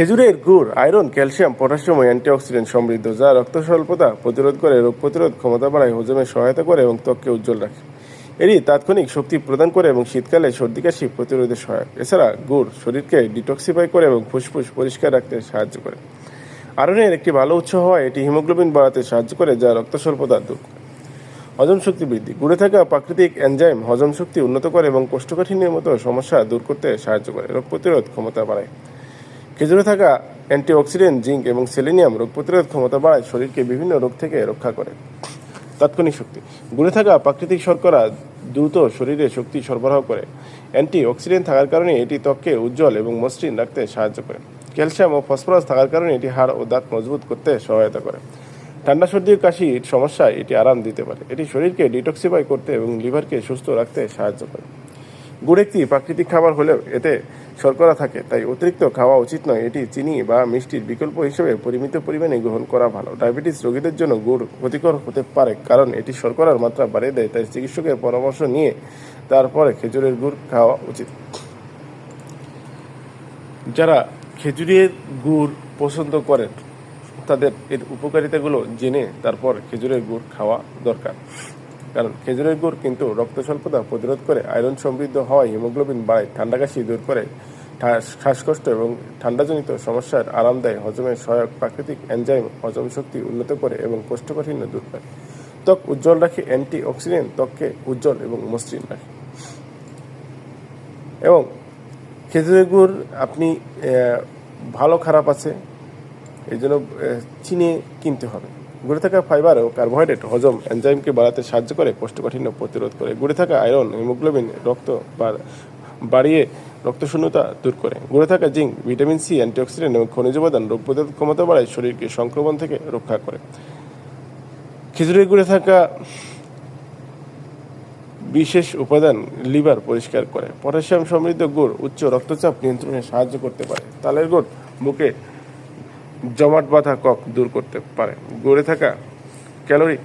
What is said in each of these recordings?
খেজুরের গুড়, iron, calcium, potassium ও অ্যান্টিঅক্সিডেন্ট সমৃদ্ধ, যা রক্ত স্বল্পতা প্রতিরোধ করে, রোগ প্রতিরোধ ক্ষমতা বাড়ায় হজমে সহায়তা করে এবং ত্বককে উজ্জ্বল রাখে। এটি তাৎক্ষণিক শক্তি প্রদান করে এবং শীতকালে সর্দি, কাশি প্রতিরোধে সহায়ক। এছাড়া গুড় শরীরকে ডিটক্সিফাই করে এবং ফুসফুস পরিষ্কার রাখতে সাহায্য করে। আয়রনের একটি ভালো উৎস হওয়ায় এটি হিমোগ্লোবিন বাড়াতে সাহায্য করে, যা রক্ত স্বল্পতা দূর করে। হজম শক্তি বৃদ্ধি। গুড়ে থাকা প্রাকৃতিক এনজাইম হজম শক্তি উন্নত করে এবং কোষ্ঠকাঠিন্যের মতো সমস্যা দূর করতে সাহায্য করে, রোগ প্রতিরোধ ক্ষমতা বাড়ায়। খেজুরে থাকা অ্যান্টিঅক্সিডেন্ট, জিঙ্ক এবং সেলেনিয়াম রোগ প্রতিরোধ ক্ষমতা বাড়ায় শরীরকে বিভিন্ন রোগ থেকে রক্ষা করে। তাৎক্ষণিক শক্তি। গুড়ে থাকা প্রাকৃতিক শর্করা দ্রুত শরীরে শক্তি সরবরাহ করে। অ্যান্টি অক্সিডেন্ট থাকার কারণে এটি ত্বককে উজ্জ্বল এবং মসৃণ রাখতে সাহায্য করে। ক্যালসিয়াম ও ফসফরাস থাকার কারণে এটি হাড় ও দাঁত মজবুত করতে সহায়তা করে। ঠান্ডা সর্দি ও কাশির সমস্যায় এটি আরাম দিতে পারে। এটি শরীরকে ডিটক্সিফাই করতে এবং লিভারকে সুস্থ রাখতে সাহায্য করে। গুড় একটি প্রাকৃতিক খাবার হলেও এতে শর্করা থাকে, তাই অতিরিক্ত খাওয়া উচিত নয়। এটি চিনি বা মিষ্টির বিকল্প হিসেবে পরিমিত পরিমাণে গ্রহণ করা ভালো। ডায়াবেটিস রোগীদের জন্য গুড় ক্ষতিকর হতে পারে, কারণ এটি শর্করার মাত্রা বাড়িয়ে দেয়, তাই চিকিৎসকের পরামর্শ নিয়ে তারপরে খেজুরের গুড় খাওয়া উচিত। যারা খেজুরের গুড় পছন্দ করেন, তাদের এর উপকারিতাগুলো জেনে তারপর খেজুরের গুড় খাওয়া দরকার। কারণ খেজুরের গুড় কিন্তু রক্ত স্বল্পতা প্রতিরোধ করে, আয়রন সমৃদ্ধ হওয়ায় হিমোগ্লোবিন বাড়ায়, ঠান্ডা কাশি দূর করে শ্বাসকষ্ট এবং ঠান্ডাজনিত সমস্যার আরাম হজমের সহায়ক প্রাকৃতিক এনজাইম হজম শক্তি উন্নত করে এবং কোষ্ঠকাঠিন্য দূর করে। ত্বক উজ্জ্বল রাখে অ্যান্টি অক্সিডেন্ট ত্বককে উজ্জ্বল এবং মসৃণ রাখে। এবং খেজুরের গুড় আপনি ভালো খারাপ আছে, এই জন্য চিনে কিনতে হবে। গুড়ে থাকা ফাইবার ও কার্বোহাইড্রেট হজম এনজাইমকে বাড়াতে সাহায্য করে, কোষ্ঠকাঠিন্য প্রতিরোধ করে। গুড়ে থাকা আয়রন, হিমোগ্লোবিন, রক্ত বাড়িয়ে রক্তশূন্যতা দূর করে। গড়ে থাকা জিঙ্ক, ভিটামিন সি, অ্যান্টিঅক্সিডেন্ট এবং খনিজ উপাদান রোগ প্রতিরোধ ক্ষমতা বাড়ায় শরীরকে সংক্রমণ থেকে রক্ষা করে। খেজুরের গুড়ে থাকা বিশেষ উপাদান লিভার পরিষ্কার করে। পটাশিয়াম সমৃদ্ধ গুড় উচ্চ রক্তচাপ নিয়ন্ত্রণে সাহায্য করতে পারে। তালের গুড় মুখে জমাট বাঁধা কক দূর করতে পারে। গড়ে থাকা ক্যালোরি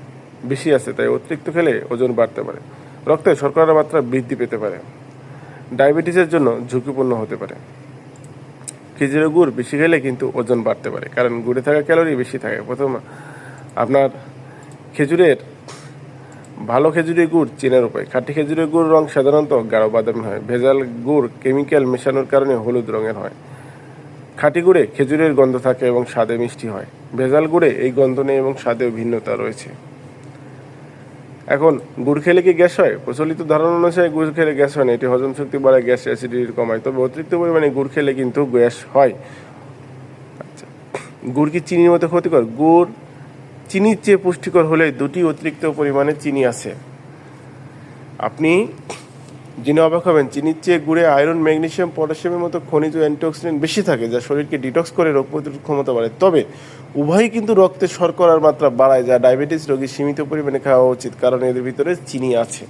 বেশি আছে, তাই অতিরিক্ত খেলে ওজন বাড়তে পারে। রক্তে শর্করার মাত্রা বৃদ্ধি পেতে পারে। ডায়াবেটিসের জন্য ঝুঁকিপূর্ণ হতে পারে। খেজুরের গুড় বেশি খেলে কিন্তু ওজন বাড়তে পারে, কারণ গুড়ে থাকা ক্যালোরি বেশি থাকে। প্রথম, আপনার খেজুরের, ভালো খেজুরের গুড় চেনার উপায়। খাঁটি খেজুরের গুড় রং সাধারণত গাঢ় বাদামি হয়। ভেজাল গুড় কেমিক্যাল মেশানোর কারণে হলুদ রঙের হয়। খাঁটি গুড়ে খেজুরের গন্ধ থাকে এবং স্বাদে মিষ্টি হয়। ভেজাল গুড়ে এই গন্ধ নেই এবং স্বাদেও ভিন্নতা রয়েছে। এখন গুড় খেলে কি গ্যাস হয়? প্রচলিত ধারণা অনুসারে গুড় খেলে গ্যাস হয় না। এটি হজম শক্তি বাড়ায়, গ্যাস অ্যাসিডিটি কমায়। তবে অতিরিক্ত পরিমাণে গুড় খেলে কিন্তু গ্যাস হয়। আচ্ছা গুড় কি চিনির মতো ক্ষতিকর? গুড় চিনির চেয়ে পুষ্টিকর হলে দুটি অতিরিক্ত পরিমাণে চিনি আছে। আপনি জেনে অবাক হবেন, চিনির চেয়ে গুড়ে আয়রন, ম্যাগনেশিয়াম, পটাশিয়ামের মতো খনিজ অ্যান্টিঅক্সিডেন্ট বেশি থাকে যা শরীরকে ডিটক্স করে রোগ প্রতিরোধ ক্ষমতা বাড়ায়। তবে উভয়ই কিন্তু রক্তে শর্করার মাত্রা বাড়ায়, যা ডায়াবেটিস রোগী সীমিত পরিমাণে খাওয়া উচিত, কারণ এদের ভিতরে চিনি আছে।